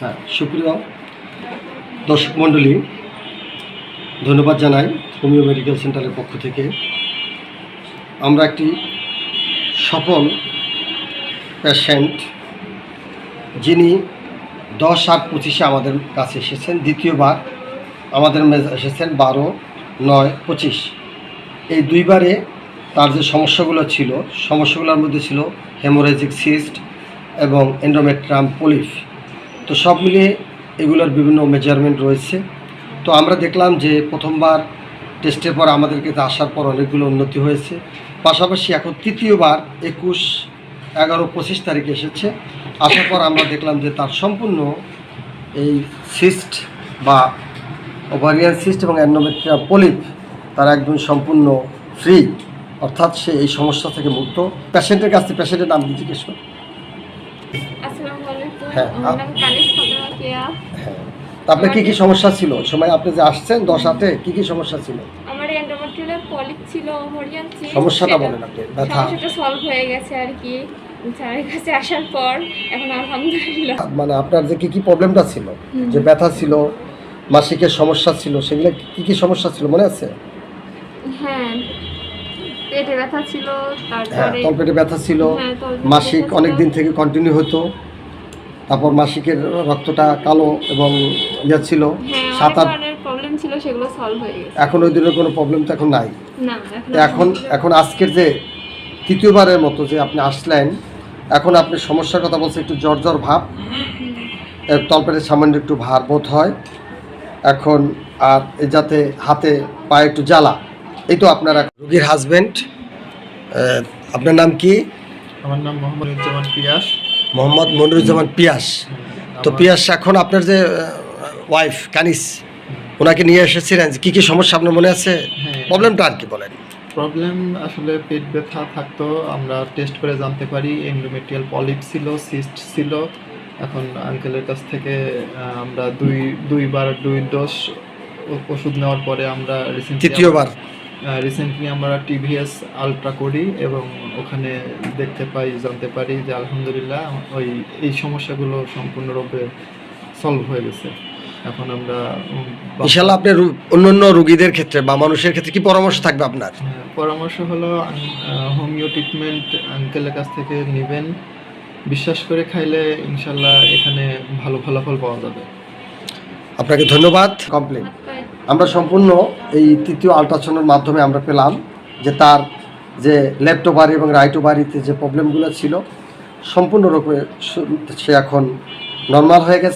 হ্যাঁ সুপ্রিয় দর্শক মণ্ডলী, ধন্যবাদ জানাই হোমিও মেডিকেল সেন্টারের পক্ষ থেকে। আমরা একটি সফল পেশেন্ট যিনি দশ আট পঁচিশে আমাদের কাছে এসেছেন, দ্বিতীয়বার আমাদের এসেছেন বারো নয় পঁচিশ। এই দুইবারে তার যে সমস্যাগুলো ছিল, সমস্যাগুলোর মধ্যে ছিল হেমোরেজিক সিস্ট এবং এন্ডোমেট্রাম পলিফ তো সব মিলিয়ে এগুলোর বিভিন্ন মেজারমেন্ট রয়েছে। তো আমরা দেখলাম যে প্রথমবার টেস্টের পর আমাদেরকে আসার পর অনেকগুলো উন্নতি হয়েছে। পাশাপাশি এখন তৃতীয়বার একুশ, এগারো, পঁচিশ তারিখে এসেছে। আসার পর আমরা দেখলাম যে তার সম্পূর্ণ এই সিস্ট বা ওভারিয়ান সিস্ট এবং অ্যান্ডোমেট্রিয়া পলিপ তার একদম সম্পূর্ণ ফ্রি অর্থাৎ সে এই সমস্যা থেকে মুক্ত। পেশেন্টের কাছ থেকে পেশেন্টের নাম জিজ্ঞেস করুন। হ্যাঁ, কেয়া হ্যাঁ। তা আপনার কী কী সমস্যা ছিল? সময় আপনি যে আসছেন দশ হাতে কী কী সমস্যা ছিল? আমার এন্ডোমেট্রিয়াল পলিপ ছিল সিস্ট সমস্যাটা বলেন আপনি ব্যথা। সমস্যাটা সলভ হয়ে গেছে আর কি। স্যারের কাছে আসার পর এখন আলহামদুলিল্লাহ। মানে আপনার যে কী কী প্রবলেমটা ছিল? যে ব্যথা ছিল মাসিকের সমস্যা ছিল সেগুলো কী কী সমস্যা ছিল মনে আছে? হ্যাঁ পেটে ব্যথা ছিল হ্যাঁ তারপরে তলপেটে ব্যথা ছিল। হ্যাঁ, মাসিক ছিল। অনেক দিন থেকে কন্টিনিউ হতো। তারপর মাসিকের রক্তটা কালো এবং ইয়ে ছিল হ্যাঁ সাত আট প্রবলেম ছিল সেগুলো সলভ হয়ে গেছে। এখন ওই দিনের কোনো প্রবলেম তো এখন নাই। না এখন এখন আজকের যে তৃতীয়বারের মতো যে আপনি আসলেন এখন আপনি সমস্যার কথা বলছেন একটু জ্বর জ্বর ভাব। এর তলপেটের সামান্য একটু ভার বোধ হয়। এখন আর এই যাতে হাতে পায়ে একটু জ্বালা এই তো আপনার এক- রোগীর হাজবেন্ড আপনার নাম কি? আমার নাম মোহাম্মদ পিয়াস। মোহাম্মদ মনিরুজ্জামান পিয়াস। তো পিয়াস এখন আপনার যে ওয়াইফ কানিস ওনাকে নিয়ে এসেছিলেন কী কী সমস্যা আপনার মনে আছে? হ্যাঁ। প্রবলেমটা আর কি বলেন? প্রবলেম আসলে পেট ব্যথা থাকতো আমরা টেস্ট করে জানতে পারি এন্ডোমেট্রিয়াল পলিপ ছিল সিস্ট ছিল। এখন আঙ্কেলের কাছ থেকে আমরা দুই দুইবার দুই ডোজ ওষুধ নেওয়ার পরে আমরা তৃতীয়বার। রিসেন্টলি আমরা টিভিএস আলট্রা করি এবং ওখানে দেখতে পাই জানতে পারি যে আলহামদুলিল্লাহ ওই এই সমস্যাগুলো সম্পূর্ণরূপে সলভ হয়ে গেছে। এখন আমরা ইনশাল্লাহ আপনার রু- অন্যান্য রুগীদের ক্ষেত্রে বা মানুষের ক্ষেত্রে কি পরামর্শ থাকবে আপনার? হ্যাঁ, পরামর্শ হলো হোমিও ট্রিটমেন্ট আঙ্কেলের কাছ থেকে নেবেন। বিশ্বাস করে খাইলে ইনশাল্লাহ এখানে ভালো ফলাফল পাওয়া যাবে। আপনাকে ধন্যবাদ। কমপ্লেন আমরা সম্পূর্ণ এই তৃতীয় আলট্রাসাউন্ডের মাধ্যমে আমরা পেলাম যে তার যে লেফট ওভারি এবং রাইট ওভারিতে যে প্রবলেমগুলো ছিল সম্পূর্ণরূপে সে এখন নর্মাল হয়ে গেছে।